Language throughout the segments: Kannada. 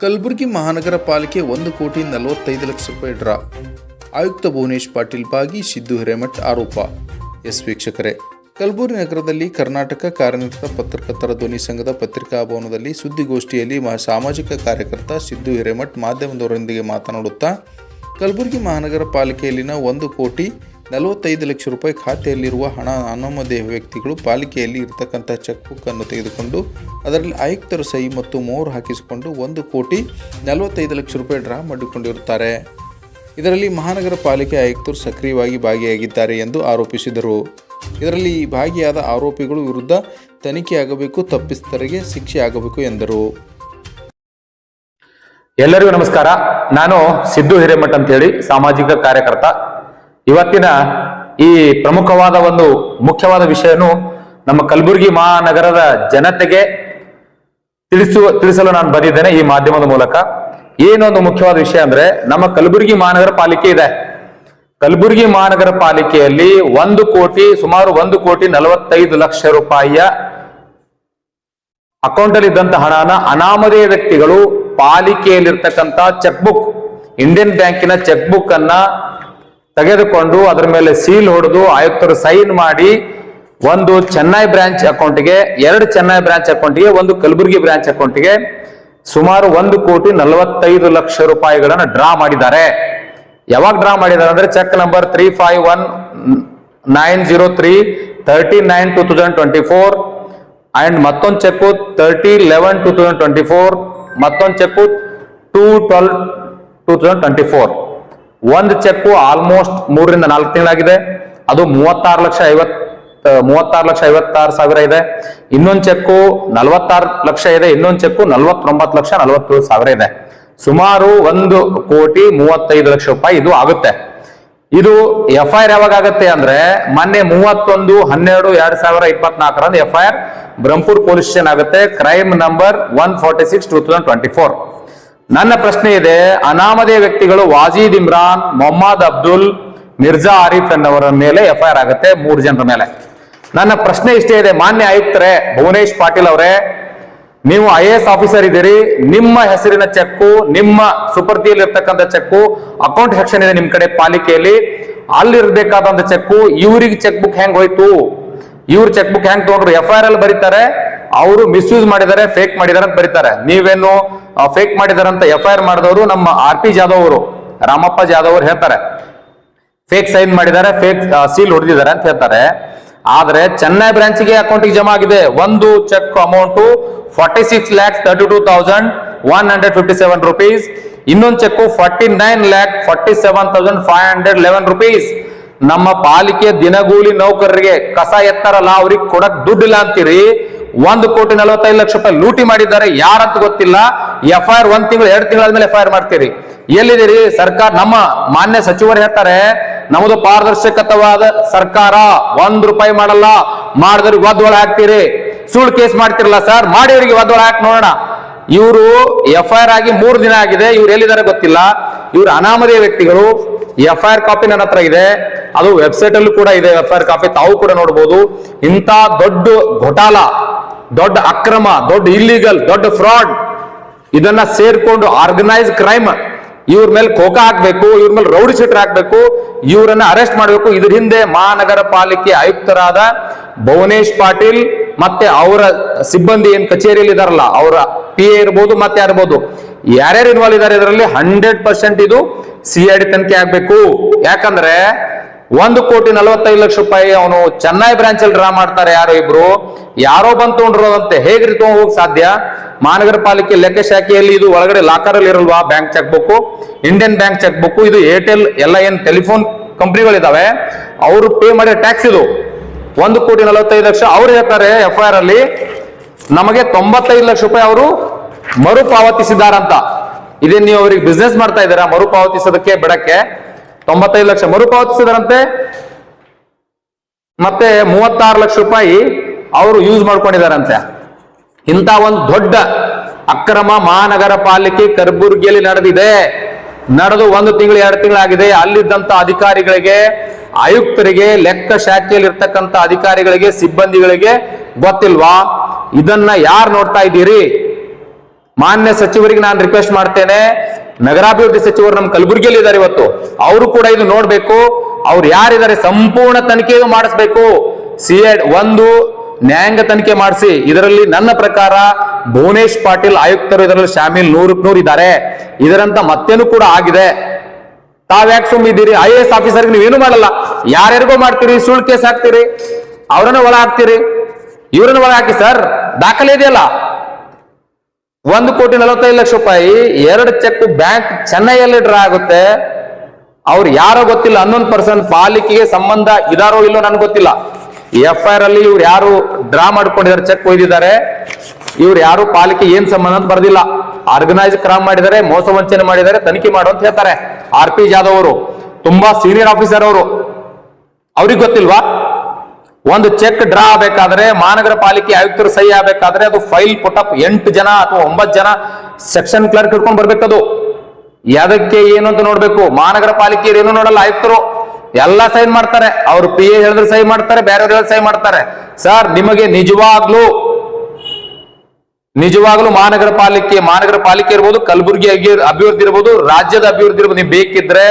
ಕಲಬುರಗಿ ಮಹಾನಗರ ಪಾಲಿಕೆ ಒಂದು ಕೋಟಿ ನಲವತ್ತೈದು ಲಕ್ಷ ರೂಪಾಯಿ ಡ್ರಾ. ಆಯುಕ್ತ ಭುವನೇಶ್ ಪಾಟೀಲ್ ಬಾಗಿ ಸಿದ್ದು ಹಿರೇಮಠ್ ಆರೋಪ. ಎಸ್ ವೀಕ್ಷಕರೇ, ಕಲಬುರಗಿ ನಗರದಲ್ಲಿ ಕರ್ನಾಟಕ ಕಾರ್ಯನಿರತ ಪತ್ರಕರ್ತರ ಧ್ವನಿ ಸಂಘದ ಪತ್ರಿಕಾ ಭವನದಲ್ಲಿ ಸುದ್ದಿಗೋಷ್ಠಿಯಲ್ಲಿ ಸಾಮಾಜಿಕ ಕಾರ್ಯಕರ್ತ ಸಿದ್ದು ಹಿರೇಮಠ್ ಮಾಧ್ಯಮದವರೊಂದಿಗೆ ಮಾತನಾಡುತ್ತಾ, ಕಲಬುರಗಿ ಮಹಾನಗರ ಪಾಲಿಕೆಯಲ್ಲಿನ ಒಂದು ಕೋಟಿ ನಲವತ್ತೈದು ಲಕ್ಷ ರೂಪಾಯಿ ಖಾತೆಯಲ್ಲಿರುವ ಹಣ ಅನಾಮಧೇಯ ವ್ಯಕ್ತಿಗಳು ಪಾಲಿಕೆಯಲ್ಲಿ ಇರತಕ್ಕಂಥ ಚೆಕ್ ಬುಕ್ ಅನ್ನು ತೆಗೆದುಕೊಂಡು ಅದರಲ್ಲಿ ಆಯುಕ್ತರು ಸಹಿ ಮತ್ತು ಮೋರ್ ಹಾಕಿಸಿಕೊಂಡು ಒಂದು ಕೋಟಿ ನಲವತ್ತೈದು ಲಕ್ಷ ರೂಪಾಯಿ ಡ್ರಾ ಮಾಡಿಕೊಂಡಿರುತ್ತಾರೆ. ಇದರಲ್ಲಿ ಮಹಾನಗರ ಪಾಲಿಕೆ ಆಯುಕ್ತರು ಸಕ್ರಿಯವಾಗಿ ಭಾಗಿಯಾಗಿದ್ದಾರೆ ಎಂದು ಆರೋಪಿಸಿದರು. ಇದರಲ್ಲಿ ಭಾಗಿಯಾದ ಆರೋಪಿಗಳು ವಿರುದ್ಧ ತನಿಖೆಯಾಗಬೇಕು ತಪ್ಪಿಸ್ತರಿಗೆ ಶಿಕ್ಷೆ ಆಗಬೇಕು ಎಂದರು. ಎಲ್ಲರಿಗೂ ನಮಸ್ಕಾರ. ನಾನು ಸಿದ್ದು ಹಿರೇಮಠ್ ಅಂತ ಹೇಳಿ ಸಾಮಾಜಿಕ ಕಾರ್ಯಕರ್ತ ಇವತ್ತಿನ ಈ ಪ್ರಮುಖವಾದ ಒಂದು ಮುಖ್ಯವಾದ ವಿಷಯನು ನಮ್ಮ ಕಲಬುರಗಿ ಮಹಾನಗರದ ಜನತೆಗೆ ತಿಳಿಸುವ ತಿಳಿಸಲು ನಾನು ಬಂದಿದ್ದೇನೆ ಈ ಮಾಧ್ಯಮದ ಮೂಲಕ. ಏನೊಂದು ಮುಖ್ಯವಾದ ವಿಷಯ ಅಂದ್ರೆ ನಮ್ಮ ಕಲಬುರಗಿ ಮಹಾನಗರ ಪಾಲಿಕೆ ಇದೆ. ಕಲಬುರಗಿ ಮಹಾನಗರ ಪಾಲಿಕೆಯಲ್ಲಿ ಒಂದು ಕೋಟಿ, ಸುಮಾರು ಒಂದು ಕೋಟಿ ನಲವತ್ತೈದು ಲಕ್ಷ ರೂಪಾಯಿಯ ಅಕೌಂಟ್ ಅಲ್ಲಿ ಇದ್ದಂತ ಹಣನ ಅನಾಮಧೇಯ ವ್ಯಕ್ತಿಗಳು ಪಾಲಿಕೆಯಲ್ಲಿರ್ತಕ್ಕಂತ ಚೆಕ್ ಬುಕ್ ಇಂಡಿಯನ್ ಬ್ಯಾಂಕಿನ ಚೆಕ್ ಬುಕ್ ಅನ್ನ ತೆಗೆದುಕೊಂಡು ಅದರ ಮೇಲೆ ಸೀಲ್ ಹೊಡೆದು ಆಯುಕ್ತರು ಸೈನ್ ಮಾಡಿ ಒಂದು ಚೆನ್ನೈ ಬ್ರಾಂಚ್ ಅಕೌಂಟ್ಗೆ, ಎರಡು ಚೆನ್ನೈ ಬ್ರಾಂಚ್ ಅಕೌಂಟ್ಗೆ, ಒಂದು ಕಲಬುರಗಿ ಬ್ರಾಂಚ್ ಅಕೌಂಟ್ಗೆ ಸುಮಾರು ಒಂದು ಕೋಟಿ ನಲವತ್ತೈದು ಲಕ್ಷ ರೂಪಾಯಿಗಳನ್ನು ಡ್ರಾ ಮಾಡಿದ್ದಾರೆ. ಯಾವಾಗ ಡ್ರಾ ಮಾಡಿದ್ದಾರೆ ಅಂದ್ರೆ cheque number three five one nine zero three thirty nine two thousand twenty four and ಮತ್ತೊಂದು cheque thirty eleven two thousand twenty four, ಮತ್ತೊಂದು cheque two twelve two thousand twenty four. ಒಂದು ಚೆಕ್ ಆಲ್ಮೋಸ್ಟ್ ಮೂರರಿಂದ ನಾಲ್ಕು ತಿಂಗಳಾಗಿದೆ. ಅದು ಮೂವತ್ತಾರು ಲಕ್ಷ ಐವತ್ ಮೂವತ್ತಾರು ಲಕ್ಷ ಐವತ್ತಾರು ಸಾವಿರ ಇದೆ. ಇನ್ನೊಂದು ಚೆಕ್ಕು ನಲವತ್ತಾರು ಲಕ್ಷ ಇದೆ. ಇನ್ನೊಂದು ಚೆಕ್ ನಲವತ್ತೊಂಬತ್ತು ಲಕ್ಷ ನಲವತ್ತೇಳು ಸಾವಿರ ಇದೆ. ಸುಮಾರು ಒಂದು ಕೋಟಿ ಮೂವತ್ತೈದು ಲಕ್ಷ ರೂಪಾಯಿ ಇದು ಆಗುತ್ತೆ. ಇದು ಎಫ್ ಐ ಆರ್ ಯಾವಾಗ ಆಗುತ್ತೆ ಅಂದ್ರೆ ಮೊನ್ನೆ ಮೂವತ್ತೊಂದು, ಹನ್ನೆರಡು, ಎರಡ್ ಸಾವಿರ ಇಪ್ಪತ್ನಾಲ್ಕರಂದು F I R Brahmapur police station ಆಗುತ್ತೆ. Crime number one forty six two thousand twenty four. ನನ್ನ ಪ್ರಶ್ನೆ ಇದೆ, ಅನಾಮಧೇಯ ವ್ಯಕ್ತಿಗಳು ವಾಜೀದ್ ಇಮ್ರಾನ್, ಮೊಹಮ್ಮದ್ ಅಬ್ದುಲ್, ಮಿರ್ಜಾ ಆರಿಫ್ ಎನ್ನವರ ಮೇಲೆ ಎಫ್ಐಆರ್ ಆಗುತ್ತೆ ಮೂರು ಜನರ ಮೇಲೆ. ನನ್ನ ಪ್ರಶ್ನೆ ಇಷ್ಟೇ ಇದೆ, ಮಾನ್ಯ ಆಯುಕ್ತರೇ, ಭುವನೇಶ್ ಪಾಟೀಲ್ ಅವರೇ, ನೀವು ಐ ಎಸ್ ಆಫೀಸರ್ ಇದ್ದೀರಿ, ನಿಮ್ಮ ಹೆಸರಿನ ಚೆಕ್ಕು, ನಿಮ್ಮ ಸುಪರ್ದಿಯಲ್ಲಿ ಇರ್ತಕ್ಕಂಥ ಚೆಕ್ಕು, ಅಕೌಂಟ್ ಸೆಕ್ಷನ್ ಇದೆ ನಿಮ್ ಕಡೆ ಪಾಲಿಕೆಯಲ್ಲಿ ಅಲ್ಲಿರ್ಬೇಕಾದಂತ ಚೆಕ್ಕು ಇವ್ರಿಗೆ ಚೆಕ್ ಬುಕ್ ಹೆಂಗ್ ಹೋಯ್ತು? ಇವ್ರ ಚೆಕ್ ಬುಕ್ ಹೆಂಗ್ ತಗೊಂಡ್ರು? ಎಫ್ ಐ ಆರ್ ಅಲ್ಲಿ ಬರೀತಾರೆ ಅವರು ಮಿಸ್ಯೂಸ್ ಮಾಡಿದ್ದಾರೆ ಫೇಕ್ ಮಾಡಿದ್ದಾರೆ ಅಂತ ಬರೀತಾರೆ. ನೀವೇನು ಫೇಕ್ ಮಾಡಿದಾರೆ ಅಂತ ಎಫ್ ಐ ಆರ್ ಮಾಡಿದವರು ನಮ್ಮ ಆರ್ ಪಿ ಜಾಧವ್ ಅವರು, ರಾಮಪ್ಪ ಜಾಧವ್ ಅವರು ಹೇಳ್ತಾರೆ. ಫೇಕ್ ಸೈನ್ ಮಾಡಿದ್ದಾರೆ ಫೇಕ್ ಸೀಲ್ ಹೊಡೆದಿದ್ದಾರೆ ಅಂತ ಹೇಳ್ತಾರೆ. ಆದ್ರೆ ಚೆನ್ನೈ ಬ್ರಾಂಚ್ಗೆ ಅಕೌಂಟಿಗೆ ಜಮಾ ಆಗಿದೆ. ಒಂದು cheque amount forty six lakh thirty two thousand one hundred fifty seven rupees ಇನ್ನೊಂದು cheque forty nine lakh forty seven thousand five hundred eleven rupees ನಮ್ಮ ಪಾಲಿಕೆ ದಿನಗೂಲಿ ನೌಕರರಿಗೆ ಕಸ ಎತ್ತಾರಲ್ಲ, ಅವ್ರಿಗೆ ಕೊಡಕ್ ದುಡ್ಡಿಲ್ಲ ಅಂತೀರಿ. ಒಂದು ಕೋಟಿ ನಲವತ್ತೈದು ಲಕ್ಷ ರೂಪಾಯಿ ಲೂಟಿ ಮಾಡಿದ್ದಾರೆ, ಯಾರಂತ ಗೊತ್ತಿಲ್ಲ. ಎಫ್ ಐ ಆರ್ ಒಂದ್ ತಿಂಗಳು, ಎರಡು ತಿಂಗಳಾದ್ಮೇಲೆ ಎಫ್ ಐ ಆರ್ ಮಾಡ್ತೀರಿ. ಎಲ್ಲಿದ್ದೀರಿ? ಸರ್ಕಾರ, ನಮ್ಮ ಮಾನ್ಯ ಸಚಿವರು ಹೇಳ್ತಾರೆ, ನಮ್ಮದು ಪಾರದರ್ಶಕತವಾದ ಸರ್ಕಾರ, ಒಂದ್ ರೂಪಾಯಿ ಮಾಡಲ್ಲ. ಮಾಡಿದ್ರಿಗೆ ಒದ್ದೊಳ ಹಾಕ್ತೀರಿ. ಸುಳ್ಳು ಕೇಸ್ ಮಾಡ್ತಿರಲ್ಲ ಸರ್ ಮಾಡಿವರಿಗೆ ಒದ್ದೊಳ ಹಾಕಿ ನೋಡೋಣ. ಇವರು ಎಫ್ ಐ ಆರ್ ಆಗಿ ಮೂರು ದಿನ ಆಗಿದೆ, ಇವ್ರು ಎಲ್ಲಿದ್ದಾರೆ ಗೊತ್ತಿಲ್ಲ. ಇವ್ರು ಅನಾಮಧೇಯ ವ್ಯಕ್ತಿಗಳು. ಎಫ್ ಐ ಆರ್ ಕಾಪಿ ನನ್ನ ಹತ್ರ ಇದೆ. ಅದು ವೆಬ್ಸೈಟ್ ಅಲ್ಲೂ ಕೂಡ ಇದೆ ಎಫ್ ಐ ಆರ್ ಕಾಪಿ, ತಾವು ಕೂಡ ನೋಡಬಹುದು ಇಂತ ದೊಡ್ಡ ಘೊಟಾಲ. ದೊಡ್ಡ ಅಕ್ರಮ, ದೊಡ್ಡ ಇಲ್ಲಿಗಲ್ ದೊಡ್ಡ ಫ್ರಾಡ್ ಇದನ್ನ ಸೇರ್ಕೊಂಡು ಆರ್ಗನೈಸ್ ಕ್ರೈಮ್ ಇವ್ರ ಮೇಲೆ ಕೋಕ ಹಾಕ್ಬೇಕು, ಇವ್ರ ಮೇಲೆ ರೌಡಿ ಶೀಟರ್ ಹಾಕ್ಬೇಕು, ಇವರನ್ನ ಅರೆಸ್ಟ್ ಮಾಡಬೇಕು. ಇದ್ರ ಹಿಂದೆ ಮಹಾನಗರ ಪಾಲಿಕೆ ಆಯುಕ್ತರಾದ ಭುವನೇಶ್ ಪಾಟೀಲ್ ಮತ್ತೆ ಅವರ ಸಿಬ್ಬಂದಿ ಏನ್ ಕಚೇರಿಯಲ್ಲಿ ಇದಾರಲ್ಲ, ಅವರ ಪಿ ಎ ಇರ್ಬೋದು, ಮತ್ತೆ ಯಾರಿರ್ಬೋದು. ಯಾರ್ಯಾರು ಇನ್ವಾಲ್ವ್ ಇದಾರೆ, ಇದರಲ್ಲಿ ಹಂಡ್ರೆಡ್ ಪರ್ಸೆಂಟ್ ಇದು ಸಿ ಐ ಡಿ ತನಿಖೆ ಆಗ್ಬೇಕು. ಯಾಕಂದ್ರೆ ಒಂದು ಕೋಟಿ ನಲವತ್ತೈದು ಲಕ್ಷ ರೂಪಾಯಿ ಅವನು ಚೆನ್ನೈ ಬ್ರಾಂಚ್ ಅಲ್ಲಿ ಡ್ರಾ ಮಾಡ್ತಾರೆ ಯಾರೋ ಇಬ್ರು. ಯಾರೋ ಬಂದು ತಗೊಂಡ್ರೋದಂತೆ ಹೇಗ್ರಿ ತಗೊಂಡ್ ಹೋಗಕ್ ಸಾಧ್ಯ? ಮಹಾನಗರ ಪಾಲಿಕೆ ಲೆಕ್ಕ ಶಾಖೆಯಲ್ಲಿ ಇದು ಒಳಗಡೆ ಲಾಕರ್ ಅಲ್ಲಿ ಇರಲ್ವಾ? Bank cheque book Indian bank cheque book ಇದು ಏರ್ಟೆಲ್ ಎಲ್ಲ ಏನ್ ಟೆಲಿಫೋನ್ ಕಂಪ್ನಿಗಳಿದಾವೆ ಅವರು ಪೇ ಮಾಡಿದ ಟ್ಯಾಕ್ಸ್ ಇದು. ಒಂದು ಕೋಟಿ ನಲವತ್ತೈದು ಲಕ್ಷ. ಅವ್ರು ಹೇಳ್ತಾರೆ ಎಫ್ ಐ ಆರ್ ಅಲ್ಲಿ, ನಮಗೆ ತೊಂಬತ್ತೈದು ಲಕ್ಷ ರೂಪಾಯಿ ಅವರು ಮರುಪಾವತಿಸಿದಾರಂತ ಇದೇನ್ ನೀವು ಅವ್ರಿಗೆ ಬಿಸ್ನೆಸ್ ಮಾಡ್ತಾ ಇದ್ದೀರಾ? ಮರುಪಾವತಿಸೋದಕ್ಕೆ, ಬಿಡಕ್ಕೆ? ತೊಂಬತ್ತೈದು ಲಕ್ಷ ಮರುಪಾವತಿಸಿದರಂತೆ. ಮತ್ತೆ ಮೂವತ್ತಾರು ಲಕ್ಷ ರೂಪಾಯಿ ಅವರು ಯೂಸ್ ಮಾಡ್ಕೊಂಡಿದಾರಂತೆ. ಇಂಥ ಒಂದು ದೊಡ್ಡ ಅಕ್ರಮ ಮಹಾನಗರ ಪಾಲಿಕೆ ಕರ್ಬುರ್ಗಿಯಲ್ಲಿ ನಡೆದಿದೆ. ನಡೆದು ಒಂದು ತಿಂಗಳು, ಎರಡು ತಿಂಗಳಾಗಿದೆ. ಅಲ್ಲಿದ್ದಂತ ಅಧಿಕಾರಿಗಳಿಗೆ, ಆಯುಕ್ತರಿಗೆ, ಲೆಕ್ಕ ಶಾಖೆಯಲ್ಲಿ ಇರ್ತಕ್ಕಂಥ ಅಧಿಕಾರಿಗಳಿಗೆ, ಸಿಬ್ಬಂದಿಗಳಿಗೆ ಗೊತ್ತಿಲ್ವಾ? ಇದನ್ನ ಯಾರು ನೋಡ್ತಾ ಇದ್ದೀರಿ? ಮಾನ್ಯ ಸಚಿವರಿಗೆ ನಾನು ರಿಕ್ವೆಸ್ಟ್ ಮಾಡ್ತೇನೆ. ನಗರಾಭಿವೃದ್ಧಿ ಸಚಿವರು ನಮ್ಮ ಕಲಬುರಗಿಯಲ್ಲಿ ಇದ್ದಾರೆ ಇವತ್ತು. ಅವರು ಕೂಡ ಇದು ನೋಡ್ಬೇಕು. ಅವ್ರು ಯಾರಿದ್ದಾರೆ ಸಂಪೂರ್ಣ ತನಿಖೆ ಮಾಡಿಸ್ಬೇಕು. ಸಿ ಒಂದು ನ್ಯಾಯಾಂಗ ತನಿಖೆ ಮಾಡಿಸಿ. ಇದರಲ್ಲಿ ನನ್ನ ಪ್ರಕಾರ ಭುವನೇಶ್ ಪಾಟೀಲ್ ಆಯುಕ್ತರು ಇದರಲ್ಲಿ ಶಾಮೀಲ್ ನೂರಕ್ ನೂರು ಇದ್ದಾರೆ. ಇದರಂತ ಮತ್ತೇನು ಕೂಡ ಆಗಿದೆ. ತಾವ್ಯಾಕೆ ಸುಮ್ಮಿದ್ದೀರಿ ಐ ಎ ಎಸ್ ಆಫೀಸರ್ಗೆ ನೀವೇನು ಮಾಡಲ್ಲ. ಯಾರ್ಯಾರಿಗೋ ಮಾಡ್ತೀರಿ? ಸುಳ್ಳು ಕೇಸ್ ಹಾಕ್ತೀರಿ. ಅವರನ್ನ ಒಳ ಹಾಕ್ತೀರಿ ಇವರನ್ನ ಒಳ ಹಾಕಿ ಸರ್, ದಾಖಲೆ ಇದೆಯಲ್ಲ? ಒಂದು ಕೋಟಿ ನಲವತ್ತೈದು ಲಕ್ಷ ರೂಪಾಯಿ, ಎರಡು ಚೆಕ್ ಬ್ಯಾಂಕ್ ಚೆನ್ನೈಯಲ್ಲಿ ಡ್ರಾ ಆಗುತ್ತೆ. ಅವ್ರು ಯಾರೋ ಗೊತ್ತಿಲ್ಲ, ಹನ್ನೊಂದು ಪರ್ಸೆಂಟ್ ಪಾಲಿಕೆಗೆ ಸಂಬಂಧ ಇದಾರೋ ಇಲ್ಲೋ ನನ್ಗೆ ಗೊತ್ತಿಲ್ಲ. ಎಫ್ ಐ ಆರ್ ಅಲ್ಲಿ ಇವ್ರು ಯಾರು ಡ್ರಾ ಮಾಡ್ಕೊಂಡಿದ್ದಾರೆ ಚೆಕ್ ಒಯ್ದಿದ್ದಾರೆ ಇವ್ರು ಯಾರು ಪಾಲಿಕೆ ಏನ್ ಸಂಬಂಧ ಅಂತ ಬರ್ದಿಲ್ಲ. ಆರ್ಗನೈಸ್ ಕ್ರೈಮ್ ಮಾಡಿದ್ದಾರೆ, ಮೋಸ ವಂಚನೆ ಮಾಡಿದ್ದಾರೆ, ತನಿಖೆ ಮಾಡು ಅಂತ ಹೇಳ್ತಾರೆ. ಆರ್ ಪಿ ಜಾದವ್ ಅವರು, ತುಂಬಾ ಸೀನಿಯರ್ ಆಫೀಸರ್ ಅವರು. ಅವ್ರಿಗೆ ಗೊತ್ತಿಲ್ವಾ? ಒಂದು ಚೆಕ್ ಡ್ರಾ ಆಗಬೇಕಾದ್ರೆ ಮಹಾನಗರ ಪಾಲಿಕೆ ಆಯುಕ್ತರು ಸಹಿ ಆಗಬೇಕಾದ್ರೆ ಅದು ಫೈಲ್ ಪುಟಪ್ ಎಂಟು ಜನ ಅಥವಾ ಒಂಬತ್ತು ಜನ ಸೆಕ್ಷನ್ ಕ್ಲರ್ಕ್ ಹಿಡ್ಕೊಂಡು ಅದು ಯಾವುದಕ್ಕೆ ಏನು ಅಂತ ನೋಡ್ಬೇಕು. ಮಹಾನಗರ ಪಾಲಿಕೆ ಏನು ನೋಡಲ್ಲ ಆಯುಕ್ತರು. ಎಲ್ಲ ಸೈನ್ ಮಾಡ್ತಾರೆ. ಅವ್ರು ಪಿ ಎ ಹೇಳಿದ್ರೆ ಸಹಿ ಮಾಡ್ತಾರೆ, ಬೇರೆಯವ್ರು ಸಹಿ ಮಾಡ್ತಾರೆ. ಸರ್, ನಿಮಗೆ ನಿಜವಾಗ್ಲೂ ನಿಜವಾಗ್ಲೂ ಮಹಾನಗರ ಪಾಲಿಕೆ ಮಹಾನಗರ ಪಾಲಿಕೆ ಇರ್ಬೋದು, ಕಲಬುರಗಿ ಅಭಿವೃದ್ಧಿ ಇರ್ಬೋದು, ರಾಜ್ಯದ ಅಭಿವೃದ್ಧಿ ಇರ್ಬೋದು, ನೀವು ಬೇಕಿದ್ರೆ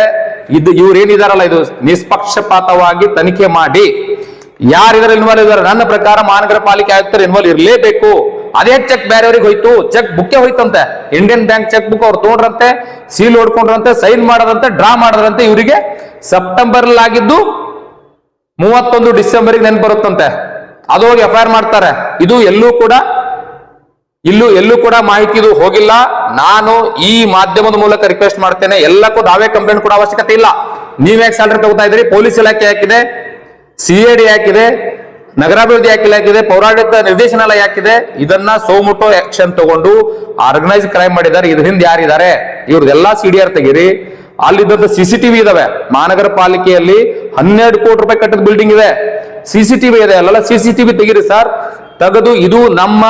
ಇದು ಇವ್ರು ಏನಿದಾರಲ್ಲ ಇದು ನಿಷ್ಪಕ್ಷಪಾತವಾಗಿ ತನಿಖೆ ಮಾಡಿ. ಯಾರು ಇದರಲ್ಲಿ ಇನ್ವಾಲ್ವ್ ಇದಾರೆ ನನ್ನ ಪ್ರಕಾರ ಮಹಾನಗರ ಪಾಲಿಕೆ ಆಯುಕ್ತರು ಇನ್ವಾಲ್ವ್ ಇರಲೇಬೇಕು. ಅದೇ ಚೆಕ್ ಬೇರೆಯವ್ರಿಗೆ ಹೋಯ್ತು. ಚೆಕ್ ಬುಕ್ಕೆ ಹೋಯ್ತಂತೆ. ಇಂಡಿಯನ್ ಬ್ಯಾಂಕ್ ಚೆಕ್ ಬುಕ್ ಅವ್ರು ತಗೊಂಡ್ರಂತೆ ಸೀಲ್ ಹೊಡ್ಕೊಂಡ್ರಂತೆ ಸೈನ್ ಮಾಡದಂತೆ ಡ್ರಾ ಮಾಡದ್ರಂತೆ ಇವರಿಗೆ ಸೆಪ್ಟೆಂಬರ್ ಆಗಿದ್ದು ಮೂವತ್ತೊಂದು ಡಿಸೆಂಬರ್ಗೆ ನೆನ್ ಬರುತ್ತಂತೆ. ಅದು ಹೋಗಿ ಎಫ್ ಮಾಡ್ತಾರೆ. ಇದು ಎಲ್ಲೂ ಕೂಡ, ಇಲ್ಲೂ, ಎಲ್ಲೂ ಕೂಡ ಮಾಹಿತಿ ಇದು ಹೋಗಿಲ್ಲ. ನಾನು ಈ ಮಾಧ್ಯಮದ ಮೂಲಕ ರಿಕ್ವೆಸ್ಟ್ ಮಾಡ್ತೇನೆ. ಎಲ್ಲಕ್ಕೂ ದಾವೆ ಕಂಪ್ಲೇಂಟ್ ಕೂಡ ಅವಶ್ಯಕತೆ ಇಲ್ಲ. ನೀವ್ಯಾಕೆ ಸ್ಯಾಲರಿ ತಗೋತಾ ಇದ್ರಿ ಪೊಲೀಸ್ ಇಲಾಖೆ ಹಾಕಿದೆ ಸಿ ಎ ಡಿ ಹಾಕಿದೆ ನಗರಾಭಿವೃದ್ಧಿ ಯಾಕೆ ಹಾಕಿದೆ ಪೌರಾಡಳಿತ ನಿರ್ದೇಶನಾಲಯ ಯಾಕಿದೆ? ಇದನ್ನ ಸೋಮುಟೋ ಆಕ್ಷನ್ ತಗೊಂಡು ಆರ್ಗನೈಸ್ ಕ್ರೈಮ್ ಮಾಡಿದ್ದಾರೆ. ಇದ್ರ ಹಿಂದೆ ಯಾರಿದ್ದಾರೆ? ಡಿ ಆರ್ ತೆಗೀರಿ. ಅಲ್ಲಿದ್ದಂತ ಸಿಸಿಟಿವಿ ಇದಾವೆ. ಮಹಾನಗರ ಪಾಲಿಕೆಯಲ್ಲಿ ಹನ್ನೆರಡು ಕೋಟಿ ರೂಪಾಯಿ ಕಟ್ಟದ ಬಿಲ್ಡಿಂಗ್ ಇದೆ. ಸಿಸಿಟಿವಿ ಇದೆ. ಅಲ್ಲೆಲ್ಲ ಸಿಸಿಟಿವಿ ತೆಗೀರಿ ಸರ್ ತೆಗೆದು ಇದು ನಮ್ಮ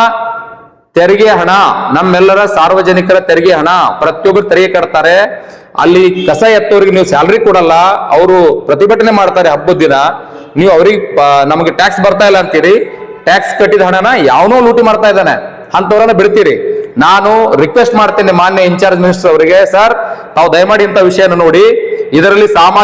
ತೆರಿಗೆ ಹಣ. ನಮ್ಮೆಲ್ಲರ ಸಾರ್ವಜನಿಕರ ತೆರಿಗೆ ಹಣ. ಪ್ರತಿಯೊಬ್ಬರು ತೆರಿಗೆ ಕಟ್ತಾರೆ. ಅಲ್ಲಿ ಕಸ ಎತ್ತೋರಿಗೆ ನೀವು ಸ್ಯಾಲ್ರಿ ಕೊಡಲ್ಲ. ಅವರು ಪ್ರತಿಭಟನೆ ಮಾಡ್ತಾರೆ ಹಬ್ಬದ ದಿನ. ನೀವು ಅವ್ರಿಗೆ ನಮಗೆ ಟ್ಯಾಕ್ಸ್ ಬರ್ತಾ ಇಲ್ಲ ಅಂತೀರಿ ಟ್ಯಾಕ್ಸ್ ಕಟ್ಟಿದ ಹಣನ ಯಾವನೋ ಲೂಟಿ ಮಾಡ್ತಾ ಇದ್ದಾನೆ ಅಂತವ್ರನ್ನ ಬಿಡ್ತೀರಿ. ನಾನು ರಿಕ್ವೆಸ್ಟ್ ಮಾಡ್ತೇನೆ ಮಾನ್ಯ ಇನ್ಚಾರ್ಜ್ ಮಿನಿಸ್ಟರ್ ಅವರಿಗೆ ಸರ್ ತಾವು ದಯಮಾಡಿ ಇಂಥ ವಿಷಯನ ನೋಡಿ, ಇದರಲ್ಲಿ ಸಾಮಾಜಿಕ